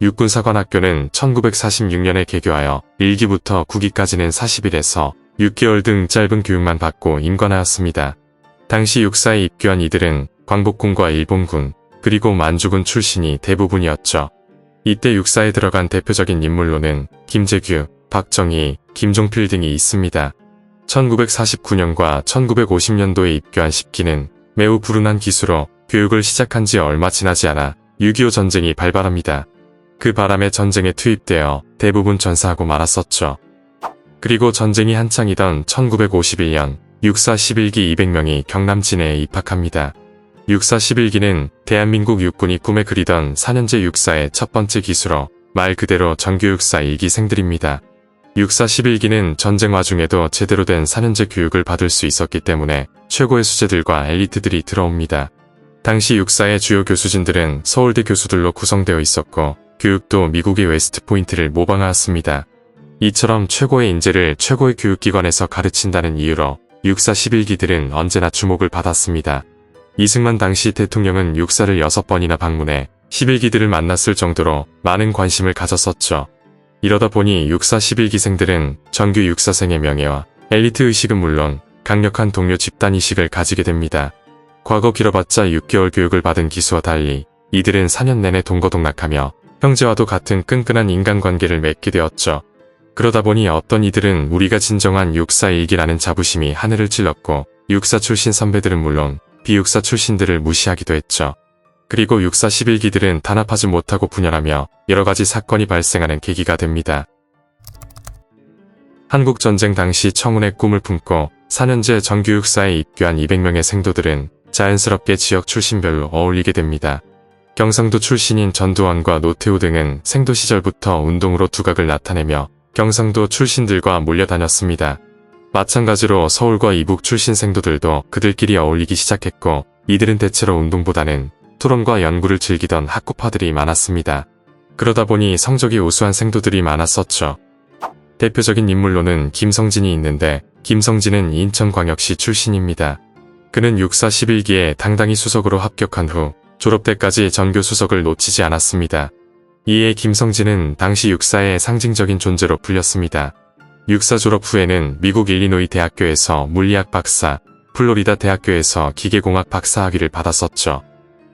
육군사관학교는 1946년에 개교하여 1기부터 9기까지는 40일에서 6개월 등 짧은 교육만 받고 임관하였습니다. 당시 육사에 입교한 이들은 광복군과 일본군, 그리고 만주군 출신이 대부분이었죠. 이때 육사에 들어간 대표적인 인물로는 김재규, 박정희, 김종필 등이 있습니다. 1949년과 1950년도에 입교한 10기는 매우 불운한 기수로 교육을 시작한 지 얼마 지나지 않아 6.25 전쟁이 발발합니다. 그 바람에 전쟁에 투입되어 대부분 전사하고 말았었죠. 그리고 전쟁이 한창이던 1951년 육사 11기 200명이 경남 진해에 입학합니다. 육사 11기는 대한민국 육군이 꿈에 그리던 4년제 육사의 첫 번째 기수로 말 그대로 정규 육사 1기생들입니다. 육사 11기는 전쟁 와중에도 제대로 된 4년제 교육을 받을 수 있었기 때문에 최고의 수재들과 엘리트들이 들어옵니다. 당시 육사의 주요 교수진들은 서울대 교수들로 구성되어 있었고 교육도 미국의 웨스트포인트를 모방하였습니다. 이처럼 최고의 인재를 최고의 교육기관에서 가르친다는 이유로 육사 11기들은 언제나 주목을 받았습니다. 이승만 당시 대통령은 육사를 6번이나 방문해 11기들을 만났을 정도로 많은 관심을 가졌었죠. 이러다 보니 육사 11기생들은 정규 육사생의 명예와 엘리트 의식은 물론 강력한 동료 집단 의식을 가지게 됩니다. 과거 길어봤자 6개월 교육을 받은 기수와 달리 이들은 4년 내내 동거동락하며 형제와도 같은 끈끈한 인간관계를 맺게 되었죠. 그러다 보니 어떤 이들은 우리가 진정한 육사 일기라는 자부심이 하늘을 찔렀고 육사 출신 선배들은 물론 비육사 출신들을 무시하기도 했죠. 그리고 육사 11기들은 단합하지 못하고 분열하며 여러가지 사건이 발생하는 계기가 됩니다. 한국전쟁 당시 청운의 꿈을 품고 4년제 정규육사에 입교한 200명의 생도들은 자연스럽게 지역 출신별로 어울리게 됩니다. 경상도 출신인 전두환과 노태우 등은 생도 시절부터 운동으로 두각을 나타내며 경상도 출신들과 몰려다녔습니다. 마찬가지로 서울과 이북 출신 생도들도 그들끼리 어울리기 시작했고 이들은 대체로 운동보다는 토론과 연구를 즐기던 학구파들이 많았습니다. 그러다 보니 성적이 우수한 생도들이 많았었죠. 대표적인 인물로는 김성진이 있는데 김성진은 인천광역시 출신입니다. 그는 육사 11기에 당당히 수석으로 합격한 후 졸업 때까지 전교 수석을 놓치지 않았습니다. 이에 김성진은 당시 육사의 상징적인 존재로 불렸습니다. 육사 졸업 후에는 미국 일리노이 대학교에서 물리학 박사, 플로리다 대학교에서 기계공학 박사 학위를 받았었죠.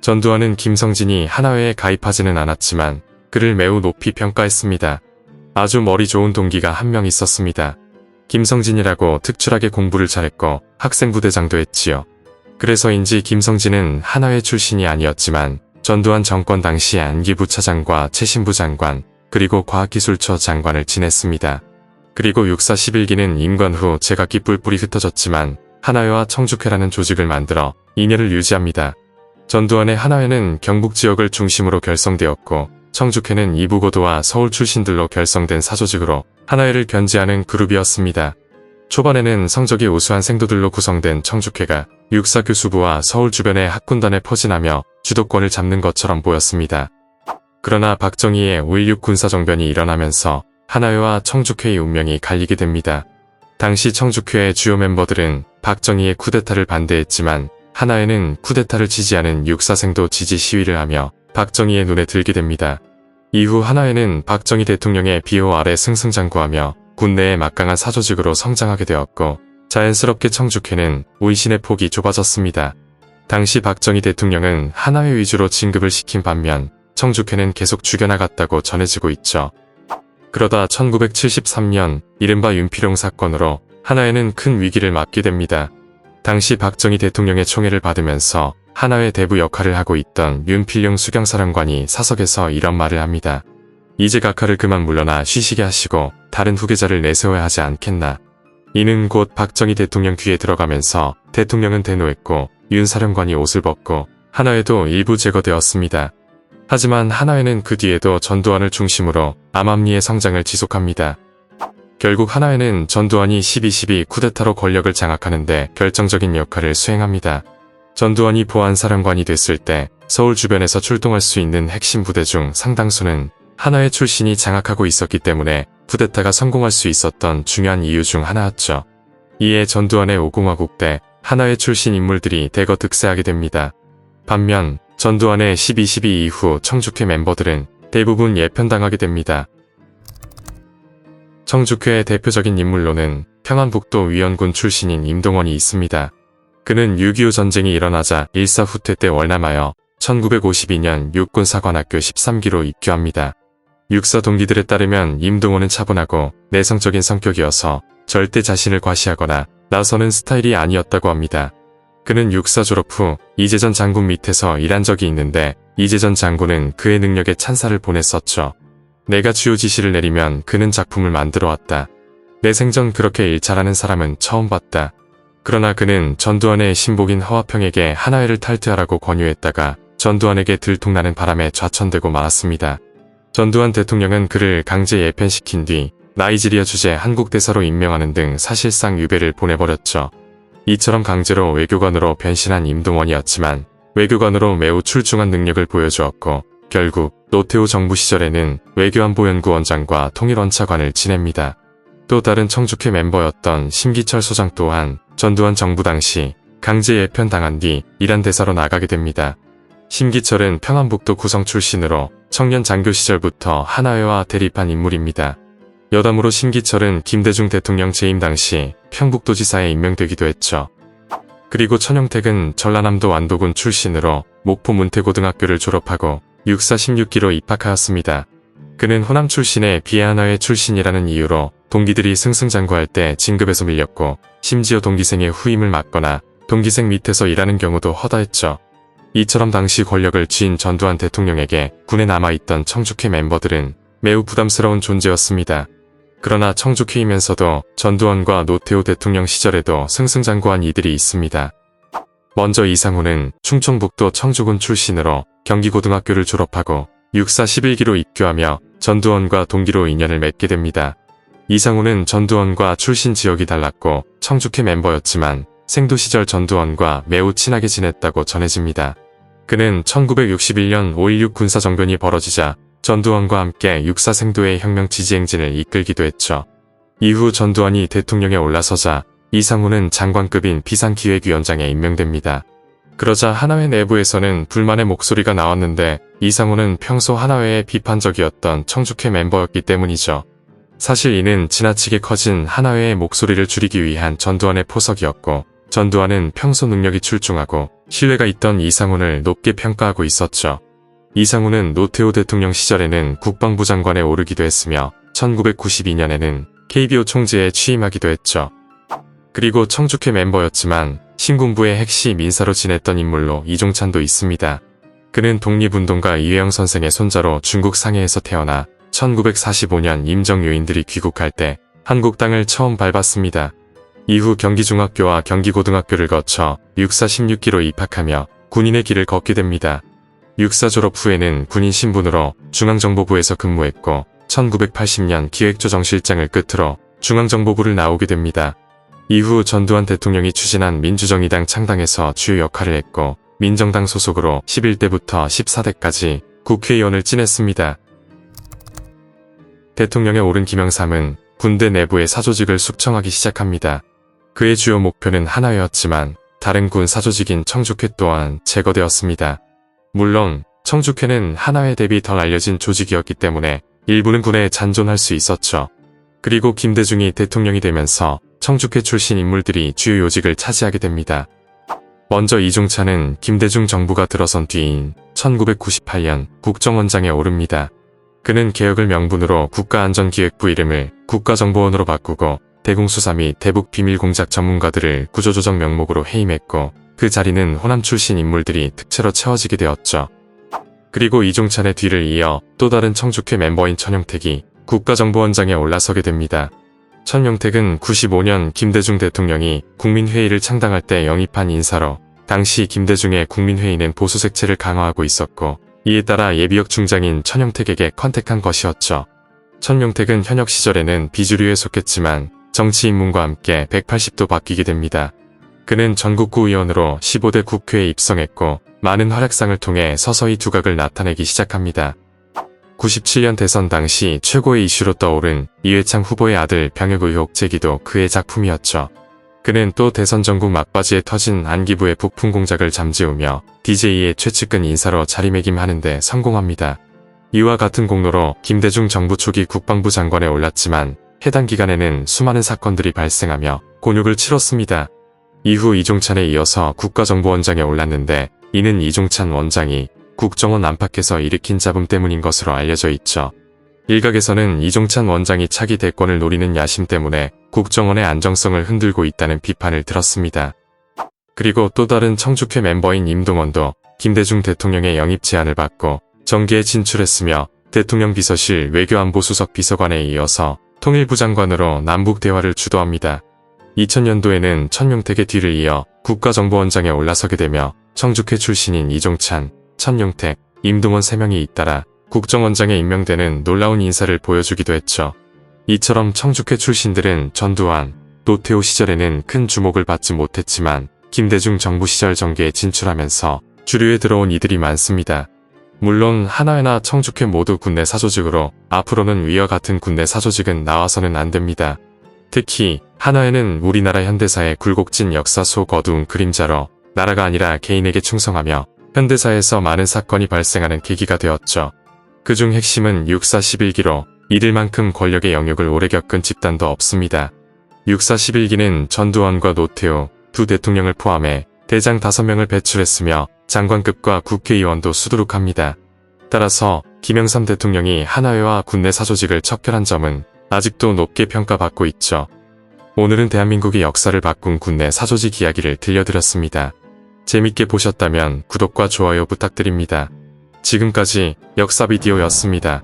전두환은 김성진이 하나회에 가입하지는 않았지만 그를 매우 높이 평가했습니다. 아주 머리 좋은 동기가 한 명 있었습니다. 김성진이라고 특출하게 공부를 잘했고 학생부대장도 했지요. 그래서인지 김성진은 하나회 출신이 아니었지만 전두환 정권 당시 안기부 차장과 최신부 장관 그리고 과학기술처 장관을 지냈습니다. 그리고 육사 11기는 임관 후 제각기 뿔뿔이 흩어졌지만 하나회와 청주회라는 조직을 만들어 인연을 유지합니다. 전두환의 하나회는 경북 지역을 중심으로 결성되었고 청주회는 이부고도와 서울 출신들로 결성된 사조직으로 하나회를 견지하는 그룹이었습니다. 초반에는 성적이 우수한 생도들로 구성된 청주회가 육사 교수부와 서울 주변의 학군단에 포진하며 주도권을 잡는 것처럼 보였습니다. 그러나 박정희의 5.16 군사정변이 일어나면서 하나회와 청주회의 운명이 갈리게 됩니다. 당시 청주회의 주요 멤버들은 박정희의 쿠데타를 반대했지만 하나회는 쿠데타를 지지하는 육사생도 지지 시위를 하며 박정희의 눈에 들게 됩니다. 이후 하나회는 박정희 대통령의 비호 아래 승승장구하며 군내의 막강한 사조직으로 성장하게 되었고 자연스럽게 청주회는 운신의 폭이 좁아졌습니다. 당시 박정희 대통령은 하나회 위주로 진급을 시킨 반면 청주회는 계속 죽여나갔다고 전해지고 있죠. 그러다 1973년 이른바 윤필용 사건으로 하나회는 큰 위기를 맞게 됩니다. 당시 박정희 대통령의 총애를 받으면서 하나회 대부 역할을 하고 있던 윤필용 수경사령관이 사석에서 이런 말을 합니다. 이제 각하를 그만 물러나 쉬시게 하시고 다른 후계자를 내세워야 하지 않겠나. 이는 곧 박정희 대통령 귀에 들어가면서 대통령은 대노했고 윤 사령관이 옷을 벗고 하나회도 일부 제거되었습니다. 하지만 하나회는 그 뒤에도 전두환을 중심으로 암암리의 성장을 지속합니다. 결국 하나회는 전두환이 12.12 쿠데타로 권력을 장악하는데 결정적인 역할을 수행합니다. 전두환이 보안사령관이 됐을 때 서울 주변에서 출동할 수 있는 핵심 부대 중 상당수는 하나회 출신이 장악하고 있었기 때문에 쿠데타가 성공할 수 있었던 중요한 이유 중 하나였죠. 이에 전두환의 오공화국 때 하나회 출신 인물들이 대거 득세하게 됩니다. 반면 전두환의 12.12 이후 청주회 멤버들은 대부분 예편당하게 됩니다. 청주회의 대표적인 인물로는 평안북도 위원군 출신인 임동원이 있습니다. 그는 6.25 전쟁이 일어나자 일사후퇴 때 월남하여 1952년 육군사관학교 13기로 입교합니다. 육사 동기들에 따르면 임동원은 차분하고 내성적인 성격이어서 절대 자신을 과시하거나 나서는 스타일이 아니었다고 합니다. 그는 육사 졸업 후 이재전 장군 밑에서 일한 적이 있는데 이재전 장군은 그의 능력에 찬사를 보냈었죠. 내가 주요 지시를 내리면 그는 작품을 만들어 왔다. 내 생전 그렇게 일 잘하는 사람은 처음 봤다. 그러나 그는 전두환의 신복인 허화평에게 하나회를 탈퇴하라고 권유했다가 전두환에게 들통나는 바람에 좌천되고 말았습니다. 전두환 대통령은 그를 강제 예편시킨 뒤 나이지리아 주재 한국 대사로 임명하는 등 사실상 유배를 보내버렸죠. 이처럼 강제로 외교관으로 변신한 임동원이었지만 외교관으로 매우 출중한 능력을 보여주었고 결국 노태우 정부 시절에는 외교안보연구 원장과 통일원차관을 지냅니다. 또 다른 청주회 멤버였던 심기철 소장 또한 전두환 정부 당시 강제 예편당한 뒤 이란 대사로 나가게 됩니다. 심기철은 평안북도 구성 출신으로 청년 장교 시절부터 하나회와 대립한 인물입니다. 여담으로 심기철은 김대중 대통령 재임 당시 평북도지사에 임명되기도 했죠. 그리고 천영택은 전라남도 완도군 출신으로 목포 문태고등학교를 졸업하고 육사 16기로 입학하였습니다. 그는 호남 출신의 비하하나회 출신이라는 이유로 동기들이 승승장구할 때 진급에서 밀렸고 심지어 동기생의 후임을 맡거나 동기생 밑에서 일하는 경우도 허다했죠. 이처럼 당시 권력을 쥐인 전두환 대통령에게 군에 남아있던 청주회 멤버들은 매우 부담스러운 존재였습니다. 그러나 청주회이면서도 전두환과 노태우 대통령 시절에도 승승장구한 이들이 있습니다. 먼저 이상우는 충청북도 청주군 출신으로 경기고등학교를 졸업하고 육사 11기로 입교하며 전두환과 동기로 인연을 맺게 됩니다. 이상우는 전두환과 출신 지역이 달랐고 청주회 멤버였지만 생도 시절 전두환과 매우 친하게 지냈다고 전해집니다. 그는 1961년 5.16 군사정변이 벌어지자 전두환과 함께 육사 생도의 혁명 지지 행진을 이끌기도 했죠. 이후 전두환이 대통령에 올라서자 이상우는 장관급인 비상기획위원장에 임명됩니다. 그러자 하나회 내부에서는 불만의 목소리가 나왔는데 이상우는 평소 하나회에 비판적이었던 청주회 멤버였기 때문이죠. 사실 이는 지나치게 커진 하나회의 목소리를 줄이기 위한 전두환의 포석이었고 전두환은 평소 능력이 출중하고 신뢰가 있던 이상훈을 높게 평가하고 있었죠. 이상훈은 노태우 대통령 시절에는 국방부 장관에 오르기도 했으며 1992년에는 KBO 총재에 취임하기도 했죠. 그리고 청주회 멤버였지만 신군부의 핵심 인사로 지냈던 인물로 이종찬도 있습니다. 그는 독립운동가 이회영 선생의 손자로 중국 상해에서 태어나 1945년 임정 요인들이 귀국할 때 한국 땅을 처음 밟았습니다. 이후 경기중학교와 경기고등학교를 거쳐 육사 16기로 입학하며 군인의 길을 걷게 됩니다. 육사 졸업 후에는 군인 신분으로 중앙정보부에서 근무했고 1980년 기획조정실장을 끝으로 중앙정보부를 나오게 됩니다. 이후 전두환 대통령이 추진한 민주정의당 창당에서 주요 역할을 했고 민정당 소속으로 11대부터 14대까지 국회의원을 지냈습니다. 대통령에 오른 김영삼은 군대 내부의 사조직을 숙청하기 시작합니다. 그의 주요 목표는 하나였지만 다른 군 사조직인 청주회 또한 제거되었습니다. 물론 청주회는 하나회 대비 덜 알려진 조직이었기 때문에 일부는 군에 잔존할 수 있었죠. 그리고 김대중이 대통령이 되면서 청주회 출신 인물들이 주요 요직을 차지하게 됩니다. 먼저 이종찬은 김대중 정부가 들어선 뒤인 1998년 국정원장에 오릅니다. 그는 개혁을 명분으로 국가안전기획부 이름을 국가정보원으로 바꾸고 대공수사 및 대북 비밀공작 전문가들을 구조조정 명목으로 해임했고 그 자리는 호남 출신 인물들이 특채로 채워지게 되었죠. 그리고 이종찬의 뒤를 이어 또 다른 청주회 멤버인 천영택이 국가정보원장에 올라서게 됩니다. 천영택은 95년 김대중 대통령이 국민회의를 창당할 때 영입한 인사로 당시 김대중의 국민회의는 보수 색채를 강화하고 있었고 이에 따라 예비역 중장인 천영택에게 컨택한 것이었죠. 천영택은 현역 시절에는 비주류에 속했지만 정치 입문과 함께 180도 바뀌게 됩니다. 그는 전국구 의원으로 15대 국회에 입성했고 많은 활약상을 통해 서서히 두각을 나타내기 시작합니다. 97년 대선 당시 최고의 이슈로 떠오른 이회창 후보의 아들 병역 의혹 제기도 그의 작품이었죠. 그는 또 대선 전국 막바지에 터진 안기부의 부품 공작을 잠재우며 DJ의 최측근 인사로 자리매김하는데 성공합니다. 이와 같은 공로로 김대중 정부 초기 국방부 장관에 올랐지만 해당 기간에는 수많은 사건들이 발생하며 곤욕을 치렀습니다. 이후 이종찬에 이어서 국가정보원장에 올랐는데 이는 이종찬 원장이 국정원 안팎에서 일으킨 잡음 때문인 것으로 알려져 있죠. 일각에서는 이종찬 원장이 차기 대권을 노리는 야심 때문에 국정원의 안정성을 흔들고 있다는 비판을 들었습니다. 그리고 또 다른 청주회 멤버인 임동원도 김대중 대통령의 영입 제안을 받고 정계에 진출했으며 대통령 비서실 외교안보 수석 비서관에 이어서 통일부 장관으로 남북 대화를 주도합니다. 2000년도에는 천용택의 뒤를 이어 국가정보원장에 올라서게 되며 청주회 출신인 이종찬, 천용택, 임동원 3명이 잇따라 국정원장에 임명되는 놀라운 인사를 보여주기도 했죠. 이처럼 청주회 출신들은 전두환, 노태우 시절에는 큰 주목을 받지 못했지만 김대중 정부 시절 정계에 진출하면서 주류에 들어온 이들이 많습니다. 물론 하나회나 청주회 모두 군내 사조직으로 앞으로는 위와 같은 군내 사조직은 나와서는 안 됩니다. 특히 하나회는 우리나라 현대사의 굴곡진 역사 속 어두운 그림자로 나라가 아니라 개인에게 충성하며 현대사에서 많은 사건이 발생하는 계기가 되었죠. 그중 핵심은 6.4.11기로 이들 만큼 권력의 영역을 오래 겪은 집단도 없습니다. 6.4.11기는 전두환과 노태우 두 대통령을 포함해 대장 5명을 배출했으며 장관급과 국회의원도 수두룩합니다. 따라서 김영삼 대통령이 하나회와 군내 사조직을 척결한 점은 아직도 높게 평가받고 있죠. 오늘은 대한민국의 역사를 바꾼 군내 사조직 이야기를 들려드렸습니다. 재밌게 보셨다면 구독과 좋아요 부탁드립니다. 지금까지 역사 비디오였습니다.